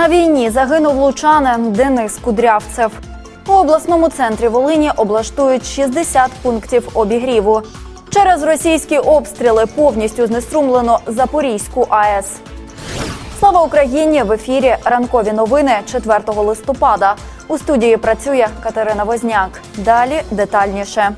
На війні загинув лучанин Денис Кудрявцев. У обласному центрі Волині облаштують 60 пунктів обігріву. Через російські обстріли повністю знеструмлено Запорізьку АЕС. Слава Україні! В ефірі ранкові новини 4 листопада. У студії працює Катерина Возняк. Далі детальніше.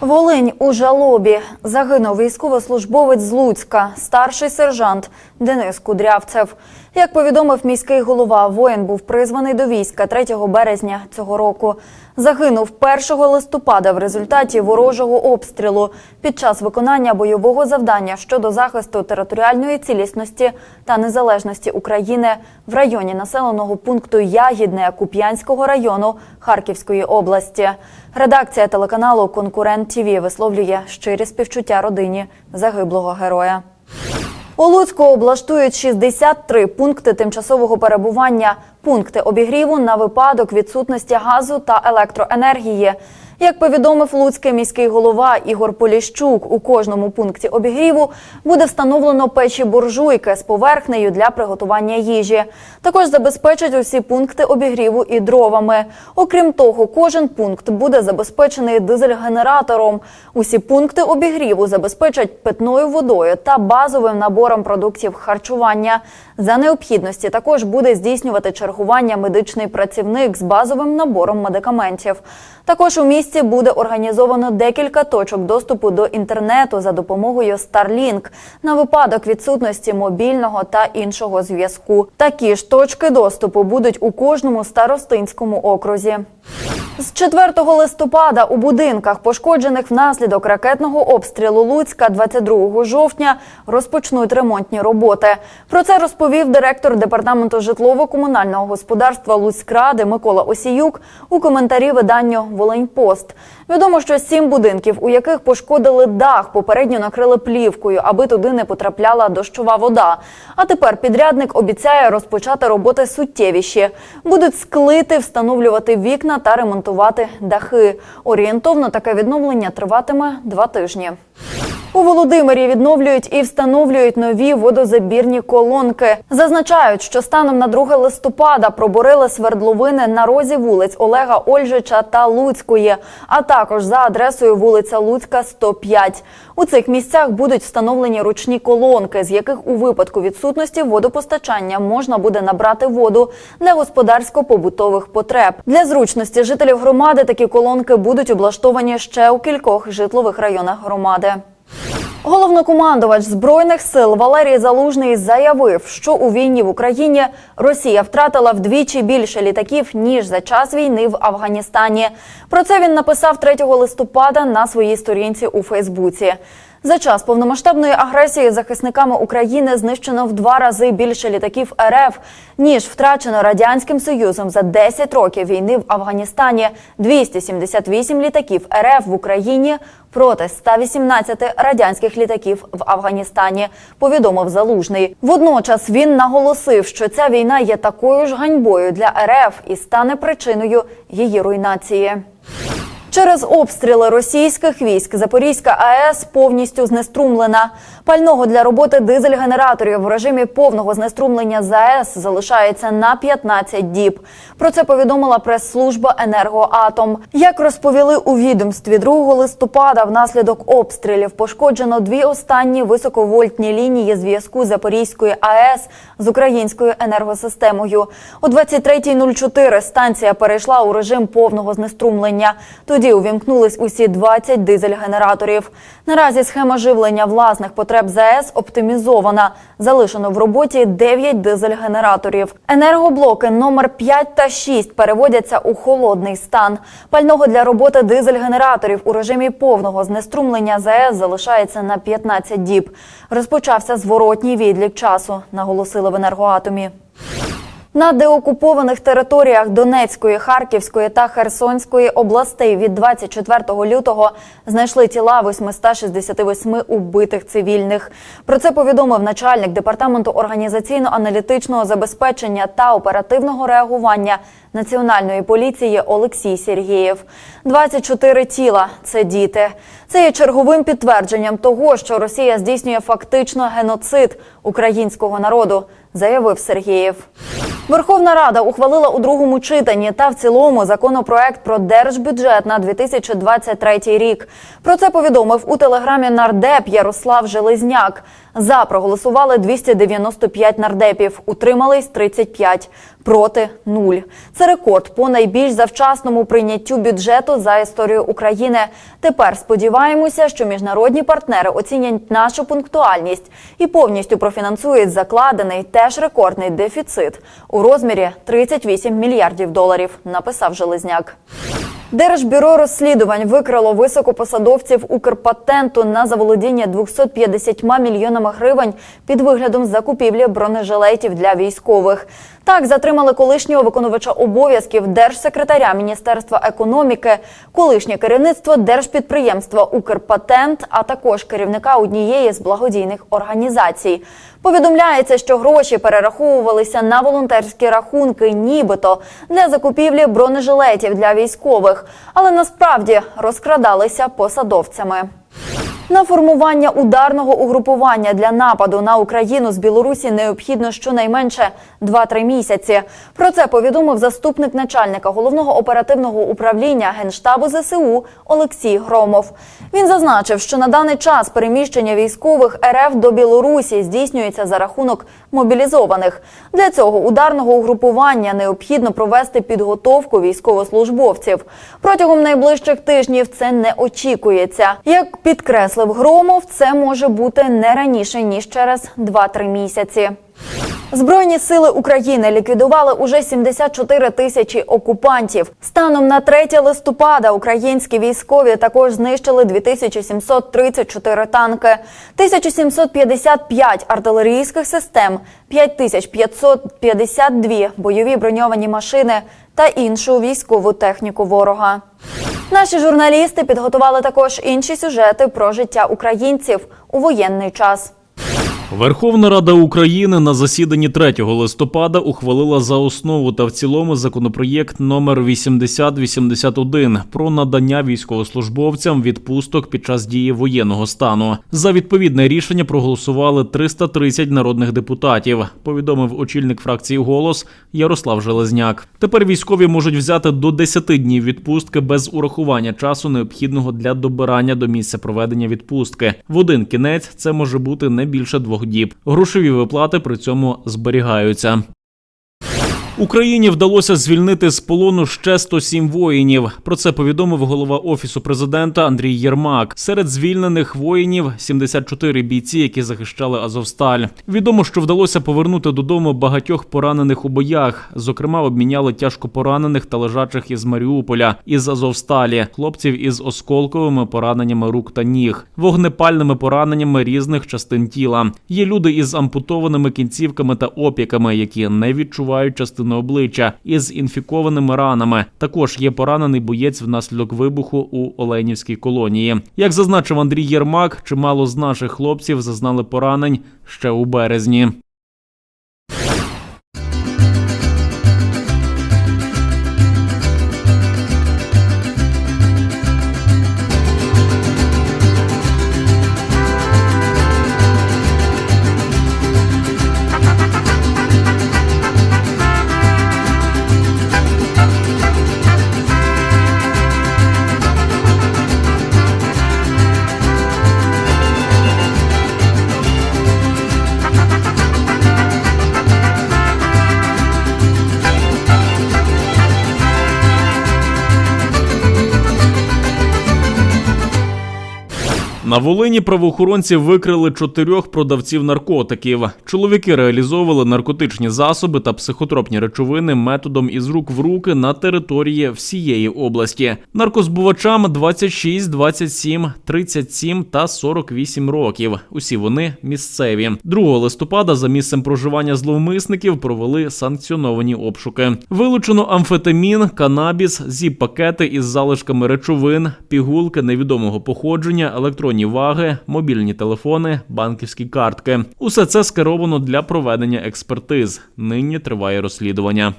Волинь у жалобі загинув військовослужбовець з Луцька, старший сержант Денис Кудрявцев. Як повідомив міський голова, воїн був призваний до війська 3 березня цього року. Загинув 1 листопада в результаті ворожого обстрілу під час виконання бойового завдання щодо захисту територіальної цілісності та незалежності України в районі населеного пункту Ягідне Куп'янського району Харківської області. Редакція телеканалу Конкурент ТІВІ висловлює щирі співчуття родині загиблого героя. У Луцьку облаштують 63 пункти тимчасового перебування, пункти обігріву на випадок відсутності газу та електроенергії. Як повідомив луцький міський голова Ігор Поліщук, у кожному пункті обігріву буде встановлено печі буржуйки з поверхнею для приготування їжі. Також забезпечать усі пункти обігріву і дровами. Окрім того, кожен пункт буде забезпечений дизель-генератором. Усі пункти обігріву забезпечать питною водою та базовим набором продуктів харчування. За необхідності також буде здійснювати чергування медичний працівник з базовим набором медикаментів. Також у місті буде організовано декілька точок доступу до інтернету за допомогою Starlink на випадок відсутності мобільного та іншого зв'язку. Такі ж точки доступу будуть у кожному старостинському окрузі. З 4 листопада у будинках, пошкоджених внаслідок ракетного обстрілу Луцька 22 жовтня, розпочнуть ремонтні роботи. Про це розповів директор департаменту житлово-комунального господарства Луцькради Микола Осіюк у коментарі виданню Волиньпост. Відомо, що сім будинків, у яких пошкодили дах, попередньо накрили плівкою, аби туди не потрапляла дощова вода. А тепер підрядник обіцяє розпочати роботи суттєвіші. Будуть склити, встановлювати вікна та ремонтувати дахи. Орієнтовно таке відновлення триватиме два тижні. У Володимирі відновлюють і встановлюють нові водозабірні колонки. Зазначають, що станом на 2 листопада пробурили свердловини на розі вулиць Олега Ольжича та Луцької, а також за адресою вулиця Луцька, 105. У цих місцях будуть встановлені ручні колонки, з яких у випадку відсутності водопостачання можна буде набрати воду для господарсько-побутових потреб. Для зручності жителів громади такі колонки будуть облаштовані ще у кількох житлових районах громади. Головнокомандувач збройних сил Валерій Залужний заявив, що у війні в Україні Росія втратила вдвічі більше літаків ніж за час війни в Афганістані. Про це він написав 3 листопада на своїй сторінці у Фейсбуці. За час повномасштабної агресії захисниками України знищено в два рази більше літаків РФ ніж втрачено радянським союзом за 10 років війни в Афганістані. 278 літаків РФ в Україні проти 118 радянських літаків в Афганістані. Повідомив залужний. Водночас він наголосив, що ця війна є такою ж ганьбою для РФ і стане причиною її руйнації. Через обстріли російських військ Запорізька АЕС повністю знеструмлена. Пального для роботи дизель-генераторів в режимі повного знеструмлення ЗАЕС залишається на 15 діб. Про це повідомила прес-служба «Енергоатом». Як розповіли у відомстві 2 листопада, внаслідок обстрілів пошкоджено дві останні високовольтні лінії зв'язку Запорізької АЕС з українською енергосистемою. О 23.04 станція перейшла у режим повного знеструмлення. Тоді увімкнулись усі 20 дизель-генераторів. Наразі схема живлення власних потреб ЗАЕС оптимізована. Залишено в роботі 9 дизель-генераторів. Енергоблоки номер 5 та 6 переводяться у холодний стан. Пального для роботи дизель-генераторів у режимі повного знеструмлення ЗАЕС залишається на 15 діб. Розпочався зворотній відлік часу, наголосили в енергоатомі. На деокупованих територіях Донецької, Харківської та Херсонської областей від 24 лютого знайшли тіла 868 убитих цивільних. Про це повідомив начальник департаменту організаційно-аналітичного забезпечення та оперативного реагування Національної поліції Олексій Сергієв. 24 тіла це діти. Це є черговим підтвердженням того, що Росія здійснює фактично геноцид українського народу, заявив Сергієв. Верховна Рада ухвалила у другому читанні та в цілому законопроект про держбюджет на 2023 рік. Про це повідомив у телеграмі нардеп Ярослав Железняк. За проголосували 295 нардепів, утримались 35, проти 0. Це рекорд по найбільш завчасному прийняттю бюджету за історію України. Тепер сподіваємося, що міжнародні партнери оцінять нашу пунктуальність і повністю профінансують закладений теж рекордний дефіцит у розмірі 38 мільярдів доларів. Написав Железняк. Держбюро розслідувань викрило високопосадовців Укрпатенту на заволодіння 250 мільйонами гривень під виглядом закупівлі бронежилетів для військових. Так затримали колишнього виконувача обов'язків держсекретаря Міністерства економіки, колишнє керівництво держпідприємства Укрпатент, а також керівника однієї з благодійних організацій. Повідомляється, що гроші перераховувалися на волонтерські рахунки, нібито для закупівлі бронежилетів для військових, але насправді розкрадалися посадовцями. На формування ударного угрупування для нападу на Україну з Білорусі необхідно щонайменше 2-3 місяці. Про це повідомив заступник начальника головного оперативного управління генштабу ЗСУ Олексій Громов. Він зазначив, що на даний час переміщення військових РФ до Білорусі здійснюється за рахунок мобілізованих. Для цього ударного угрупування необхідно провести підготовку військовослужбовців. Протягом найближчих тижнів це не очікується. Як підкреслив Громов, це може бути не раніше ніж через 2-3 місяці. Збройні сили України ліквідували уже 74 тисячі окупантів. Станом на 3 листопада українські військові також знищили 2734 танки, 1755 артилерійських систем, 5552 бойові броньовані машини та іншу військову техніку ворога. Наші журналісти підготували також інші сюжети про життя українців у воєнний час. Верховна Рада України на засіданні 3 листопада ухвалила за основу та в цілому законопроєкт номер 8081 про надання військовослужбовцям відпусток під час дії воєнного стану. За відповідне рішення проголосували 330 народних депутатів. Повідомив очільник фракції Голос Ярослав Железняк. Тепер військові можуть взяти до 10 днів відпустки без урахування часу, необхідного для добирання до місця проведення відпустки. В один кінець це може бути не більше двох діб. Грошові виплати при цьому зберігаються. Україні вдалося звільнити з полону ще 107 воїнів. Про це повідомив голова офісу президента Андрій Єрмак. Серед звільнених воїнів 74 бійці, які захищали Азовсталь. Відомо, що вдалося повернути додому багатьох поранених у боях. Зокрема, обміняли тяжко поранених та лежачих із Маріуполя, із Азовсталі, хлопців із осколковими пораненнями рук та ніг, вогнепальними пораненнями різних частин тіла. Є люди із ампутованими кінцівками та опіками, які не відчувають частину обличчя із інфікованими ранами. Також є поранений боєць внаслідок вибуху у Оленівській колонії. Як зазначив Андрій Єрмак, чимало з наших хлопців зазнали поранень ще у березні. На Волині правоохоронці викрили чотирьох продавців наркотиків. Чоловіки реалізовували наркотичні засоби та психотропні речовини методом із рук в руки на території всієї області. Наркозбувачам 26, 27, 37 та 48 років. Усі вони місцеві. 2 листопада за місцем проживання зловмисників провели санкціоновані обшуки. Вилучено амфетамін, канабіс, зіп-пакети із залишками речовин, пігулки невідомого походження, електронні ваги, мобільні телефони, банківські картки. Усе це скеровано для проведення експертиз. Нині триває розслідування.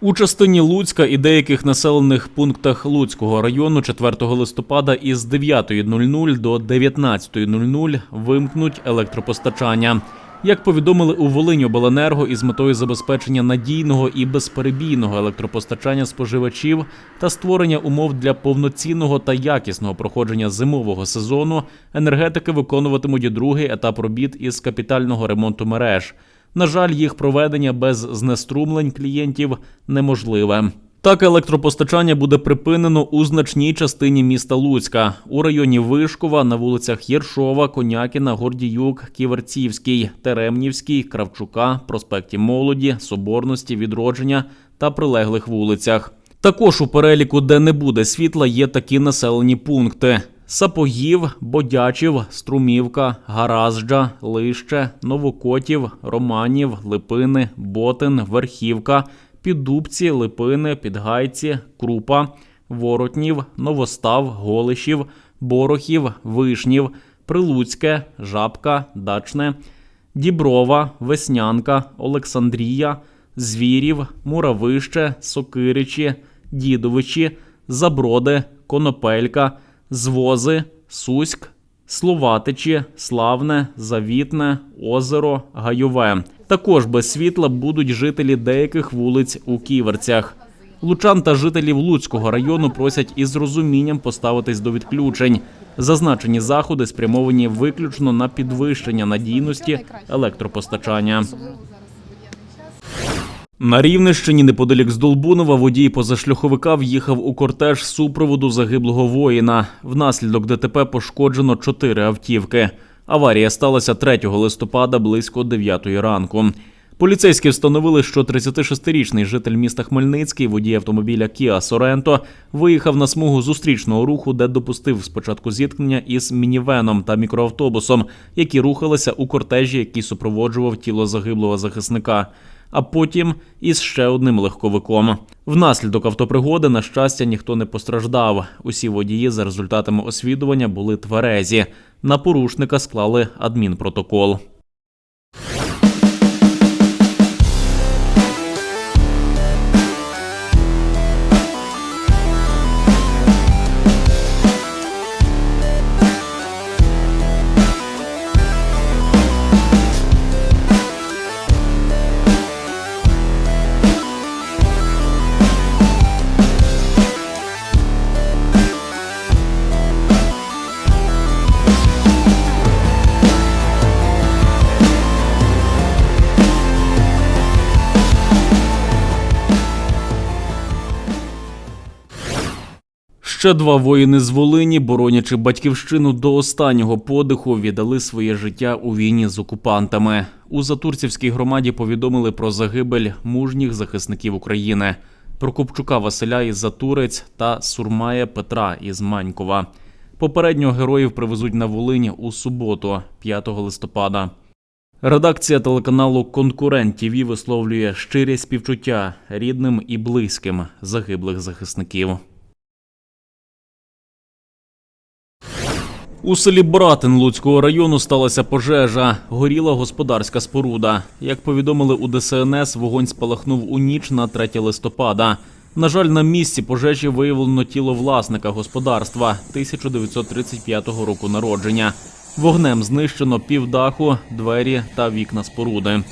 У частині Луцька і деяких населених пунктах Луцького району 4 листопада із 9.00 до 19.00 вимкнуть електропостачання. Як повідомили у Волині обленерго із метою забезпечення надійного і безперебійного електропостачання споживачів та створення умов для повноцінного та якісного проходження зимового сезону, енергетики виконуватимуть другий етап робіт із капітального ремонту мереж. На жаль, їх проведення без знеструмлень клієнтів неможливе. Так, електропостачання буде припинено у значній частині міста Луцька у районі Вишкова на вулицях Єршова, Конякіна, Гордіюк, Ківерцівський, Теремнівський, Кравчука, проспекті Молоді, Соборності, Відродження та прилеглих вулицях. Також у переліку, де не буде світла, є такі населені пункти: Сапогів, Бодячів, Струмівка, Гаразджа, Лище, Новокотів, Романів, Липини, Ботин, Верхівка, Піддубці, Липини, Підгайці, Крупа, Воротнів, Новостав, Голишів, Борохів, Вишнів, Прилуцьке, Жабка, Дачне, Діброва, Веснянка, Олександрія, Звірів, Муравище, Сокиричі, Дідовичі, Заброди, Конопелька, Звози, Суськ, Словатичі, Славне, Завітне, Озеро, Гайове. Також без світла будуть жителі деяких вулиць у Ківерцях. Лучан та жителів Луцького району просять із розумінням поставитись до відключень. Зазначені заходи спрямовані виключно на підвищення надійності електропостачання. На Рівненщині неподалік з Долбунова водій позашляховика в'їхав у кортеж супроводу загиблого воїна. Внаслідок ДТП пошкоджено чотири автівки. Аварія сталася 3 листопада близько 9 ранку. Поліцейські встановили, що 36-річний житель міста Хмельницький, водій автомобіля Kia Sorento, виїхав на смугу зустрічного руху, де допустив спочатку зіткнення із мінівеном та мікроавтобусом, які рухалися у кортежі, який супроводжував тіло загиблого захисника. А потім із ще одним легковиком. Внаслідок автопригоди, на щастя, ніхто не постраждав. Усі водії за результатами освідування були тверезі. На порушника склали адмінпротокол. Ще два воїни з Волині, боронячи батьківщину до останнього подиху, віддали своє життя у війні з окупантами. У Затурцівській громаді повідомили про загибель мужніх захисників України. Прокопчука Василя із Затурець та Сурмая Петра із Манькова. Попередньо героїв привезуть на Волинь у суботу, 5 листопада. Редакція телеканалу Конкурент ТІВІ висловлює щирі співчуття рідним і близьким загиблих захисників. У селі Братин Луцького району сталася пожежа. Горіла господарська споруда. Як повідомили у ДСНС, вогонь спалахнув у ніч на 3 листопада. На жаль, на місці пожежі виявлено тіло власника господарства 1935 року народження. Вогнем знищено півдаху, двері та вікна споруди.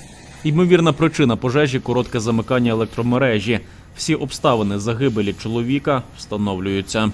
Ймовірна причина пожежі коротке замикання електромережі. Всі обставини загибелі чоловіка встановлюються.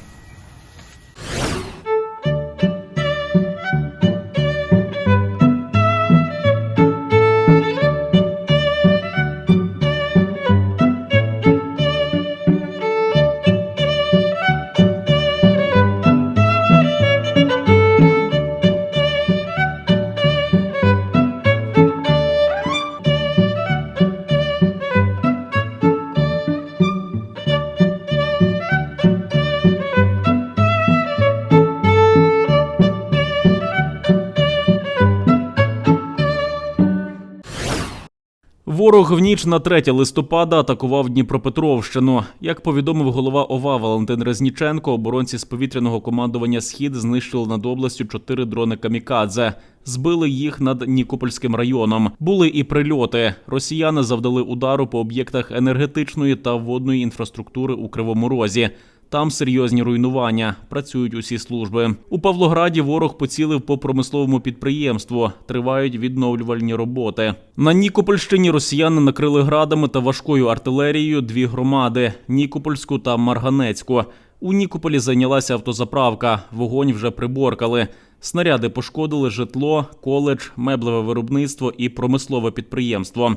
Ворог в ніч на 3 листопада атакував Дніпропетровщину. Як повідомив голова ОВА Валентин Резніченко, оборонці з повітряного командування Схід знищили над областю чотири дрони камікадзе. Збили їх над Нікопольським районом. Були і прильоти. Росіяни завдали удару по об'єктах енергетичної та водної інфраструктури у Кривому Розі. Там серйозні руйнування. Працюють усі служби. У Павлограді ворог поцілив по промисловому підприємству. Тривають відновлювальні роботи. На Нікопольщині росіяни накрили градами та важкою артилерією дві громади Нікопольську та Марганецьку. У Нікополі зайнялася автозаправка. Вогонь вже приборкали. Снаряди пошкодили житло, коледж, меблеве виробництво і промислове підприємство.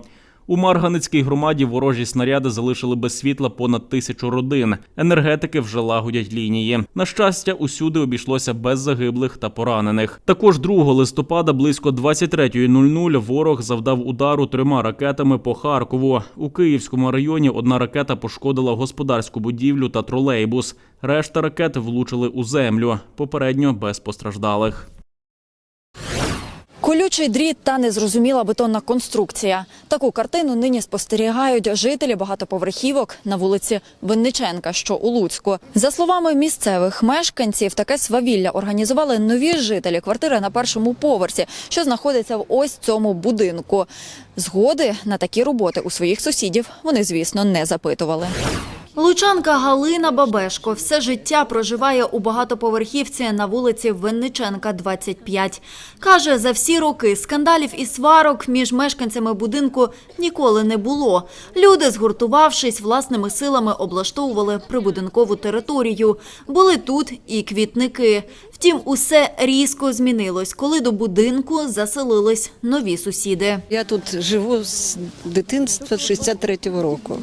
У Марганецькій громаді ворожі снаряди залишили без світла понад тисячу родин. Енергетики вже лагодять лінії. На щастя, усюди обійшлося без загиблих та поранених. Також 2 листопада близько 23.00 ворог завдав удару трьома ракетами по Харкову. У Київському районі одна ракета пошкодила господарську будівлю та тролейбус. Решта ракет влучили у землю. Попередньо без постраждалих. Колючий дріт та незрозуміла бетонна конструкція. Таку картину нині спостерігають жителі багатоповерхівок на вулиці Винниченка, що у Луцьку. За словами місцевих мешканців, таке свавілля організували нові жителі квартири на першому поверсі, що знаходиться в ось цьому будинку. Згоди на такі роботи у своїх сусідів вони, звісно, не запитували. Лучанка Галина Бабешко все життя проживає у багатоповерхівці на вулиці Винниченка, 25. Каже, за всі роки скандалів і сварок між мешканцями будинку ніколи не було. Люди, згуртувавшись власними силами, облаштовували прибудинкову територію. Були тут і квітники. Втім, усе різко змінилось, коли до будинку заселились нові сусіди. Я тут живу з дитинства 63-го року.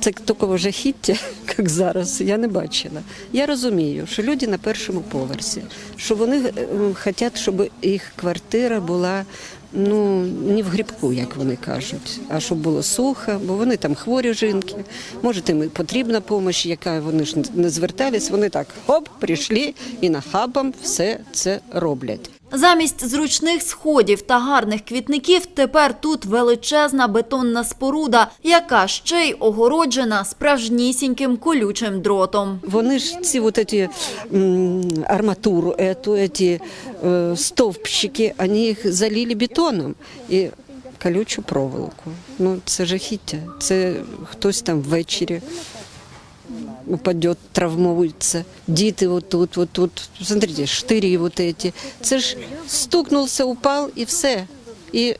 Це такого жахіття, як зараз, я не бачила. Я розумію, що люди на першому поверсі, що вони е, хочуть, щоб їх квартира була ну не в грібку, як вони кажуть, а щоб було сухо, бо вони там хворі жінки. Може, їм потрібна допомога, яка вони ж не звертались. Вони так хоп, прийшли і нахабом все це роблять. Замість зручних сходів та гарних квітників тепер тут величезна бетонна споруда, яка ще й огороджена справжнісіньким колючим дротом. Вони ж ці вот эти м, арматуру, эту, эти э, стовпчики, вони їх залили бетоном і колючу проволоку. Ну це жахіття. Це хтось там ввечері упадет, травмуется. Діти вот тут, вот тут. Смотрите, штирі вот эти. Це ж стукнувся, упав і все. І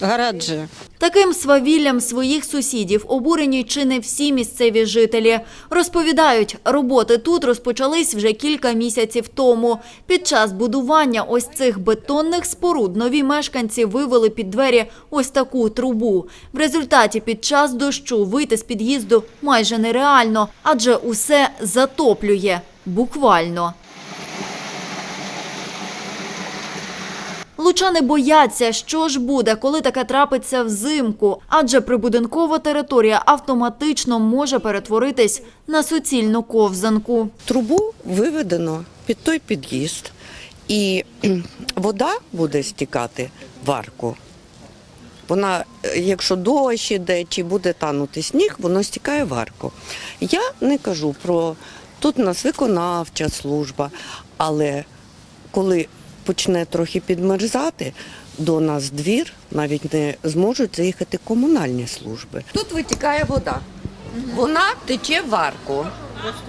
гараджа. Таким свавіллям своїх сусідів обурені чи не всі місцеві жителі. Розповідають, роботи тут розпочались вже кілька місяців тому. Під час будування ось цих бетонних споруд нові мешканці вивели під двері ось таку трубу. В результаті під час дощу вийти з під'їзду майже нереально, адже усе затоплює. Буквально. Лучани бояться, що ж буде, коли таке трапиться взимку, адже прибудинкова територія автоматично може перетворитись на суцільну ковзанку. Трубу виведено під той під'їзд, і вода буде стікати в арку. Вона, е, якщо дощ іде чи буде танути сніг, воно стікає в арку. Я не кажу про тут у нас виконавча служба, але коли почне трохи підмерзати, до нас двір навіть не зможуть заїхати комунальні служби. Тут витікає вода. Вона тече в арку,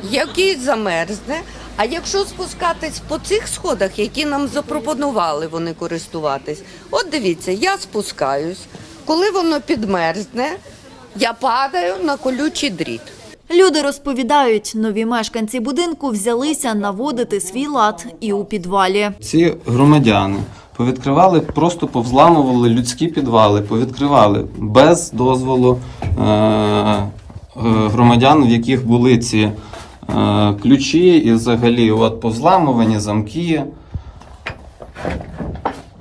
який замерзне. А якщо спускатись по цих сходах, які нам запропонували вони користуватись, от дивіться, я спускаюсь. Коли воно підмерзне, я падаю на колючий дріт. Люди розповідають, нові мешканці будинку взялися наводити свій лад і у підвалі. Ці громадяни повідкривали, просто повзламували людські підвали, повідкривали без дозволу е- е- громадян, в яких були ці е- ключі і взагалі от повзламувані замки.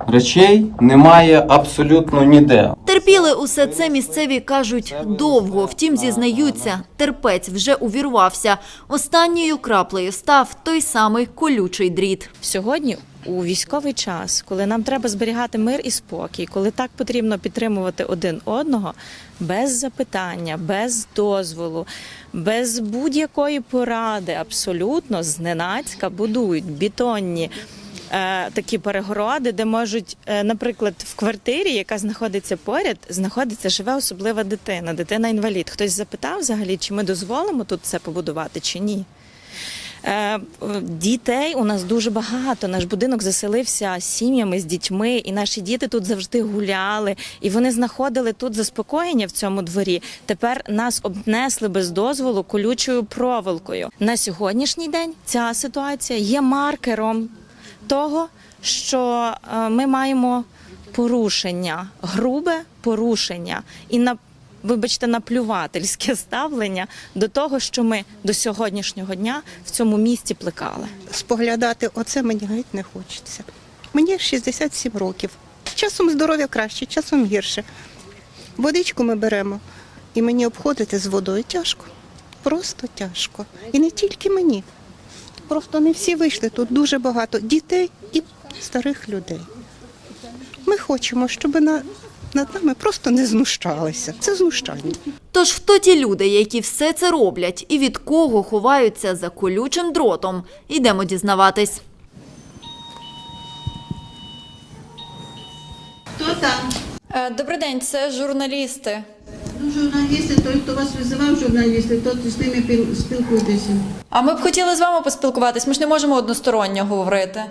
Речей немає абсолютно ніде. Терпіли усе це місцеві кажуть довго. Втім, зізнаються, терпець вже увірвався. Останньою краплею став той самий колючий дріт. Сьогодні у військовий час, коли нам треба зберігати мир і спокій, коли так потрібно підтримувати один одного без запитання, без дозволу, без будь-якої поради, абсолютно зненацька будують бетонні. Е, Такі перегороди, де можуть, е, наприклад, в квартирі, яка знаходиться поряд, знаходиться живе особлива дитина, дитина інвалід. Хтось запитав взагалі, чи ми дозволимо тут це побудувати, чи ні. Е, Дітей у нас дуже багато. Наш будинок заселився сім'ями з дітьми, і наші діти тут завжди гуляли, і вони знаходили тут заспокоєння в цьому дворі. Тепер нас обнесли без дозволу колючою проволокою. На сьогоднішній день ця ситуація є маркером того, що е, ми маємо порушення, грубе порушення і на вибачте, наплювательське ставлення до того, що ми до сьогоднішнього дня в цьому місті плекали. споглядати, оце мені геть не хочеться. Мені 67 років. Часом здоров'я краще, часом гірше. Водичку ми беремо, і мені обходити з водою тяжко. Просто тяжко. І не тільки мені. Просто не всі вийшли. Тут дуже багато дітей і старих людей. Ми хочемо, щоб на, над нами просто не знущалися. Це знущання. Тож хто ті люди, які все це роблять, і від кого ховаються за колючим дротом? Йдемо дізнаватись. Хто там? Е, Добрий день, це журналісти. Ну, журналісти, той, хто вас визивав, журналісти, то з ними піл- спілкуйтеся. А ми б хотіли з вами поспілкуватись. Ми ж не можемо односторонньо говорити.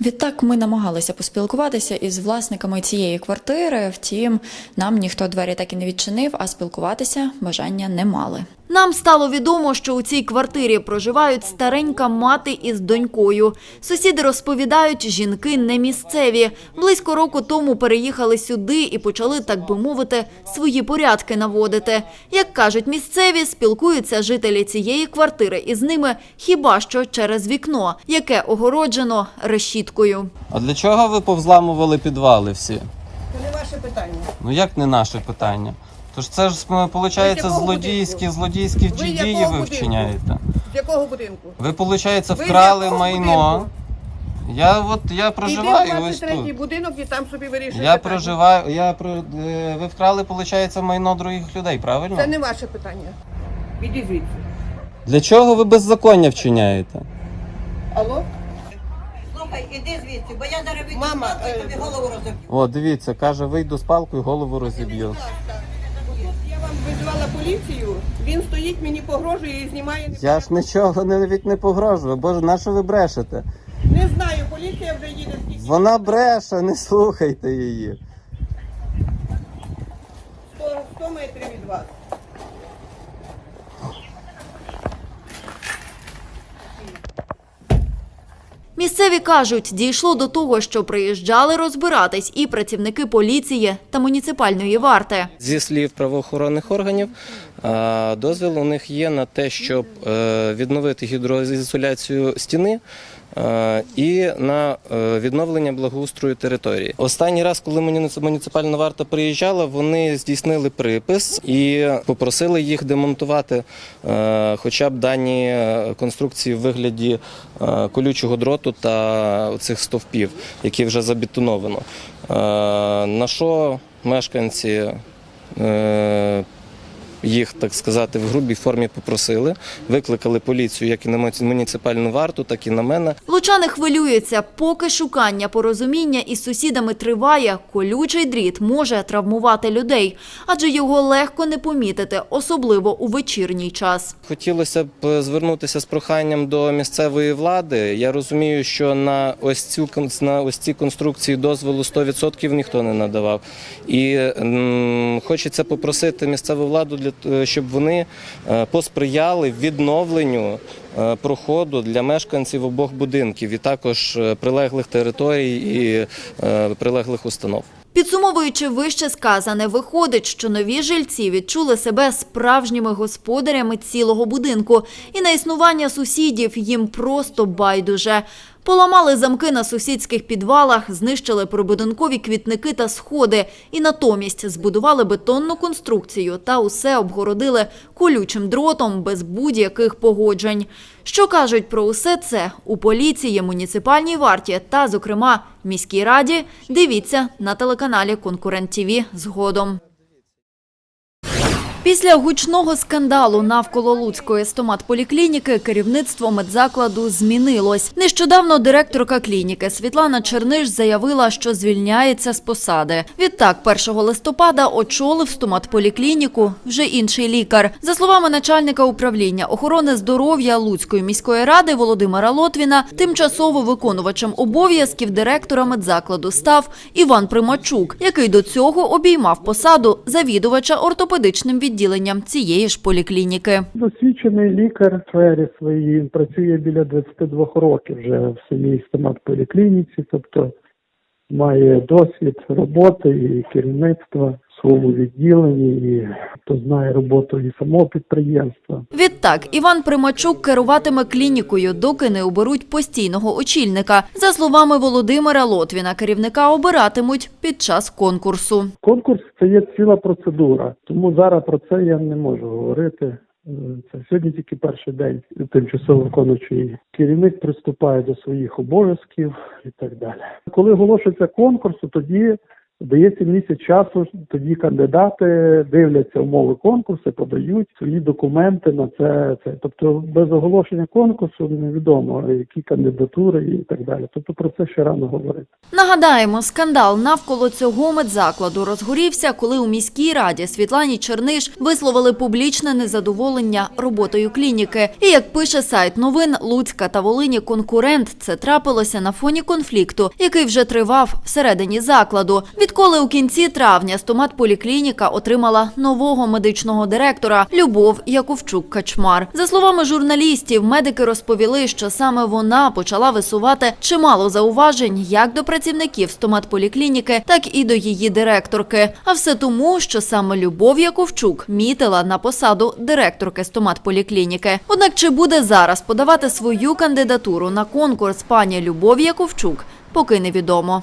Відтак ми намагалися поспілкуватися із власниками цієї квартири. Втім, нам ніхто двері так і не відчинив, а спілкуватися бажання не мали. Нам стало відомо, що у цій квартирі проживають старенька мати із донькою. Сусіди розповідають, жінки не місцеві. Близько року тому переїхали сюди і почали, так би мовити, свої порядки наводити. Як кажуть місцеві, спілкуються жителі цієї квартири із ними хіба що через вікно, яке огороджено решіткою. А для чого ви повзламували підвали всі? Це не ваше питання. Ну як не наше питання? Тож це ж виходить злодійські, злодійські Ви дії якого ви будинку? вчиняєте. З якого будинку? Ви, виходить, вкрали якого майно. Я от я проживаю Іди в ось 23 тут. будинок і там собі вирішуєте. Я питання. проживаю, я про е, ви вкрали, виходить, майно других людей, правильно? Це не ваше питання. Іди звідси. Для чого ви беззаконня вчиняєте? Алло? Слухай, іди звідси, бо я зараз вийду Мама, з палки, е, тобі голову розоб'ю. О, дивіться, каже, вийду з палкою, голову розіб'ю. Я вам визвала поліцію, він стоїть, мені погрожує і знімає. Я ж нічого навіть не погрожую. Боже, на що ви брешете? Не знаю, поліція вже їде. Вона бреше, не слухайте її. 100, 100 метрів від вас. Місцеві кажуть, дійшло до того, що приїжджали розбиратись і працівники поліції та муніципальної варти. Зі слів правоохоронних органів, дозвіл у них є на те, щоб е, відновити гідроізоляцію стіни. І на е, відновлення благоустрою території. Останній раз, коли муніци- муніципальна варта приїжджала, вони здійснили припис і попросили їх демонтувати е, хоча б дані конструкції в вигляді колючого дроту та цих стовпів, які вже забетоновано. На що мешканці їх, так сказати, в грубій формі попросили, викликали поліцію як і на муніци- муніципальну варту, так і на мене. Лучани хвилюються, поки шукання порозуміння із сусідами триває, колючий дріт може травмувати людей, адже його легко не помітити, особливо у вечірній час. Хотілося б звернутися з проханням до місцевої влади. Я розумію, що на ось цю на ось ці конструкції дозволу 100% ніхто не надавав. І м, хочеться попросити місцеву владу для т- щоб вони е, посприяли відновленню е, проходу для мешканців обох будинків і також е, прилеглих територій і е, прилеглих установ. Підсумовуючи вище сказане, виходить, що нові жильці відчули себе справжніми господарями цілого будинку, і на існування сусідів їм просто байдуже. Поламали замки на сусідських підвалах, знищили прибудинкові квітники та сходи, і натомість збудували бетонну конструкцію та усе обгородили колючим дротом без будь-яких погоджень. Що кажуть про усе це у поліції, муніципальній варті та, зокрема, міській раді, дивіться на телеканалі Конкурент ТІВІ згодом. Після гучного скандалу навколо Луцької стоматполіклініки керівництво медзакладу змінилось. Нещодавно директорка клініки Світлана Черниш заявила, що звільняється з посади. Відтак, 1 листопада очолив стоматполіклініку вже інший лікар. За словами начальника управління охорони здоров'я Луцької міської ради Володимира Лотвіна, тимчасово виконувачем обов'язків директора медзакладу став Іван Примачук, який до цього обіймав посаду завідувача ортопедичним відділенням цієї ж поліклініки. Досвідчений лікар в сфері своїй працює біля 22 років вже в самій стоматполіклініці, тобто має досвід роботи і керівництва своєму відділенні, і хто знає роботу і самого підприємства. Відтак, Іван Примачук керуватиме клінікою, доки не оберуть постійного очільника. За словами Володимира Лотвіна, керівника обиратимуть під час конкурсу. Конкурс це є ціла процедура, тому зараз про це я не можу говорити. Е, Це сьогодні тільки перший день тимчасово виконуючий керівник приступає до своїх обов'язків і так далі. Коли оголошується конкурс, тоді дається місяць часу. Тоді кандидати дивляться умови конкурсу, подають свої документи на це. це. Тобто без оголошення конкурсу невідомо які кандидатури і так далі. Тобто про це ще рано говорити. Нагадаємо, скандал навколо цього медзакладу розгорівся, коли у міській раді Світлані Черниш висловили публічне незадоволення роботою клініки. І як пише сайт новин Луцька та Волині конкурент, це трапилося на фоні конфлікту, який вже тривав всередині закладу. Відколи у кінці травня стоматполіклініка отримала нового медичного директора Любов Яковчук-Качмар. За словами журналістів, медики розповіли, що саме вона почала висувати чимало зауважень як до працівників стоматполіклініки, так і до її директорки. А все тому, що саме Любов Яковчук мітила на посаду директорки стоматполіклініки. Однак чи буде зараз подавати свою кандидатуру на конкурс пані Любов Яковчук, поки невідомо.